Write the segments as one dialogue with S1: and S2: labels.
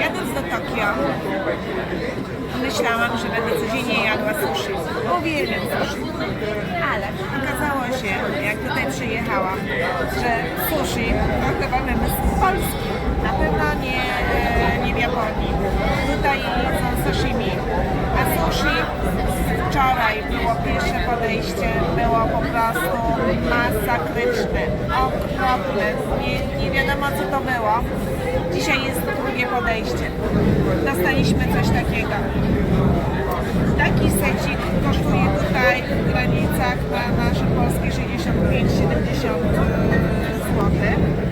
S1: Jadąc do Tokio, myślałam, że będę codziennie jadła sushi. Uwielbiam sushi. Ale okazało się, jak tutaj przyjechałam, że sushi to chyba wymysł polski. Na pewno nie, e, nie w Japonii. Tutaj jedzą sashimi, wczoraj było pierwsze podejście, było po prostu masakryczne, okropne, nie, nie wiadomo co to było. Dzisiaj jest drugie podejście. Dostaliśmy coś takiego. Taki secik kosztuje tutaj w granicach na nasze polskie 65-70 zł.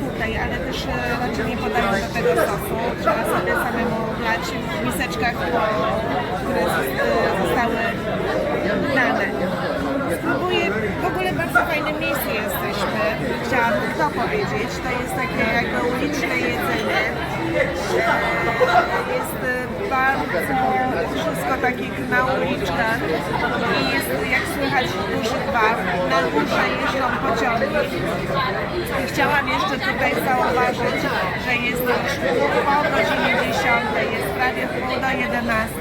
S1: Tutaj, ale też e, raczej nie podają do tego sosu. Trzeba sobie samemu wlać w miseczkach, które zos- zostały dane. Spróbuję, w ogóle bardzo fajnym miejscu jesteśmy. Chciałabym to powiedzieć. To jest takie jakby uliczne jedzenie. E, Jest e, bardzo wszystko takie na uliczkach i jest jak słychać duży gwar. Na górze jeżdżą pociągi. Chciałam jeszcze jest po godzinie 10, jest prawie pół do 11,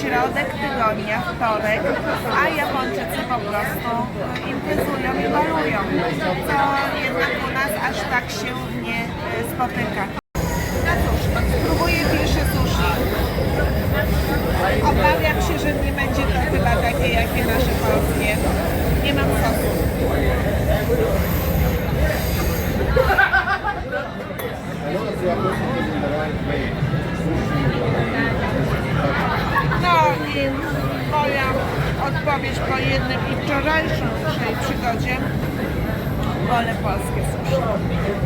S1: środek tygodnia, wtorek, a Japończycy po prostu imprezują i balują, co jednak u nas aż tak się nie e, spotyka. No cóż, spróbuję pierwsze. Obawiam się, że nie będzie to chyba takie jakie nasze polskie. Nie mam sosu. Moja odpowiedź po jednym i wczorajszej przygodzie wolę polskie sushi.